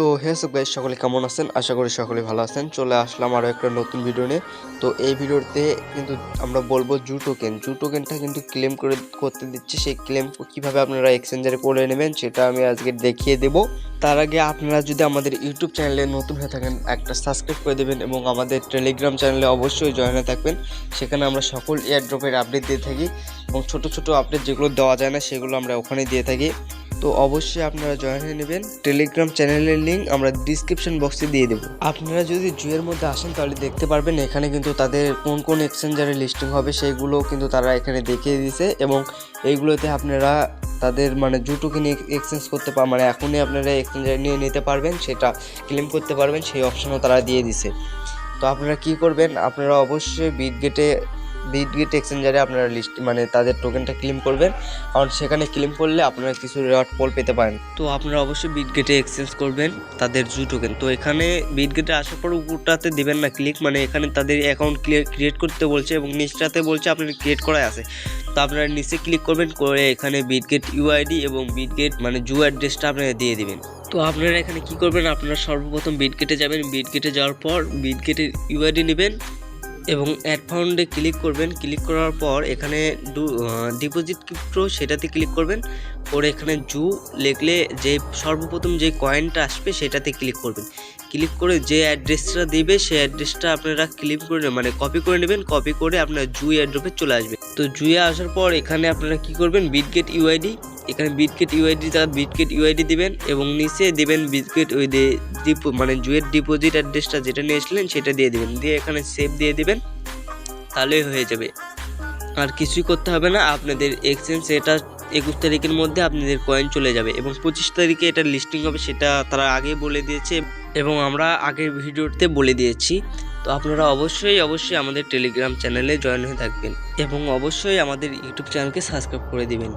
তো হে সব গাইজ সকলে কেমন আছেন? আশা করি সকলে ভালো আছেন। চলে আসলাম আরও একটা নতুন ভিডিও নিয়ে। তো এই ভিডিওতে কিন্তু আমরা বলব জু টোকেন জু টোকেনটা কিন্তু ক্লেম করে, করতে দিচ্ছে। সেই ক্লেম কীভাবে আপনারা এক্সচেঞ্জারে করে নেবেন, সেটা আমি আজকে দেখিয়ে দেব। তার আগে আপনারা যদি আমাদের ইউটিউব চ্যানেলে নতুন হয়ে থাকেন, একটা সাবস্ক্রাইব করে দেবেন এবং আমাদের টেলিগ্রাম চ্যানেলে অবশ্যই জয়েন হয়ে থাকবেন। সেখানে আমরা সকল এয়ারড্রপের আপডেট দিয়ে থাকি এবং ছোট ছোট আপডেট যেগুলো দেওয়া যায় না, সেগুলো আমরা ওখানে দিয়ে থাকি। তো অবশ্যই আপনারা জয়েন হয়ে নেবেন। টেলিগ্রাম চ্যানেলের লিঙ্ক আমরা ডিসক্রিপশন বক্সে দিয়ে দেবো। আপনারা যদি জুয়ের মধ্যে আসেন, তাহলে দেখতে পারবেন এখানে কিন্তু তাদের কোন কোন এক্সচেঞ্জারে লিস্টিং হবে সেইগুলো কিন্তু তারা এখানে দেখিয়ে দিয়েছে এবং এইগুলোতে আপনারা তাদের মানে জুটো কিনে এক্সচেঞ্জ করতে পার মানে এখনই আপনারা এক্সচেঞ্জারে নিয়ে নিতে পারবেন, সেটা ক্লেম করতে পারবেন, সেই অপশনও তারা দিয়ে দিছে তো আপনারা কি করবেন? আপনারা অবশ্যই বিটগেটে বিটগেট এক্সচেঞ্জারে আপনারা লিস্ট মানে তাদের টোকেনটা ক্লেম করবেন। কারণ সেখানে ক্লেম করলে আপনারা কিছু রেওয়ার্ড পোল পেতে পারেন। তো আপনারা অবশ্যই বিটগেটে এক্সচেঞ্জ করবেন তাদের জু টোকেন তো এখানে বিটগেটে আসার পর উপরটাতে দেবেন না ক্লিক মানে এখানে তাদের অ্যাকাউন্ট ক্রিয়েট করতে বলছে এবং নিচটাতে বলছে আপনার ক্রিয়েট করাই আছে। তো আপনারা নিচে ক্লিক করবেন, করে এখানে বিটগেট ইউআইডি এবং বিটগেট মানে জু অ্যাড্রেসটা আপনারা দিয়ে দিবেন। তো আপনারা এখানে কি করবেন? আপনারা সর্বপ্রথম বিটগেটে যাবেন। বিটগেটে যাওয়ার পর বিটগেটের ইউআইডি নেবেন। এবং অ্যাড ফাউন্ডে ক্লিক করবেন। ক্লিক করার পর এখানে ডিপোজিট ক্রিপ্টো সেটাতে ক্লিক করবেন। করে এখানে জু লেখলে যে সর্বপ্রথম যে কয়েনটা আসবে সেটাতে ক্লিক করবেন। ক্লিক করে যে অ্যাড্রেসটা দিবে সেই অ্যাড্রেসটা আপনারা ক্লিক করে মানে কপি করে নেবেন। কপি করে আপনার জুই অ্যাড্রপে চলে আসবে। তো জুয়ে আসার পর এখানে আপনারা কি করবেন? বিটগেট ইউআইডি এখানে বিটগেট ইউআইডি তার বিটগেট ইউআইডি দিবেন এবং নিচে দিবেন বিটগেট ওই ডিপো মানে জুয়ের ডিপোজিট অ্যাড্রেসটা যেটা নিয়েছিলেন সেটা দিয়ে দিবেন। দিয়ে এখানে সেভ দিয়ে দিবেন, তাহলেই হয়ে যাবে। আর কিছুই করতে হবে না, আপনাদের এক্সচেঞ্জ এটা একুশ তারিখের মধ্যে আপনাদের কয়েন চলে যাবে এবং পঁচিশ তারিখে এটা লিস্টিং হবে সেটা তারা আগে বলে দিয়েছে এবং আমরা আগের ভিডিওতে বলে দিয়েছি। তো আপনারা অবশ্যই অবশ্যই আমাদের টেলিগ্রাম চ্যানেলে জয়েন হয়ে থাকবেন এবং অবশ্যই আমাদের ইউটিউব চ্যানেলকে সাবস্ক্রাইব করে দিবেন।